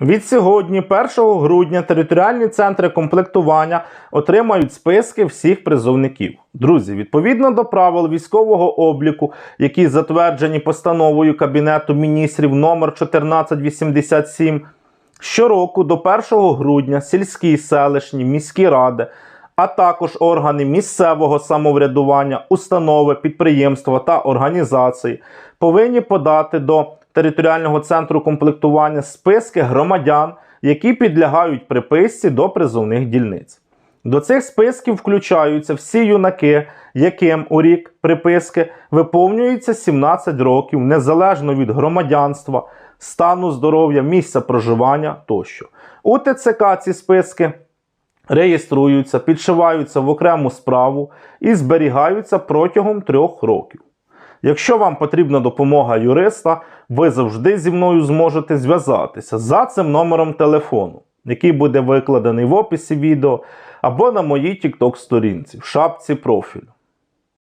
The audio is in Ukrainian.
Від сьогодні, 1 грудня, територіальні центри комплектування отримають списки всіх призовників. Друзі, відповідно до правил військового обліку, які затверджені постановою Кабінету міністрів номер 1487, щороку до 1 грудня сільські, селищні, міські ради, а також органи місцевого самоврядування, установи, підприємства та організації повинні подати до територіального центру комплектування списки громадян, які підлягають приписці до призовних дільниць. До цих списків включаються всі юнаки, яким у рік приписки виповнюється 17 років, незалежно від громадянства, стану здоров'я, місця проживання тощо. У ТЦК ці списки реєструються, підшиваються в окрему справу і зберігаються протягом трьох років. Якщо вам потрібна допомога юриста, ви завжди зі мною зможете зв'язатися за цим номером телефону, який буде викладений в описі відео або на моїй TikTok сторінці в шапці профілю.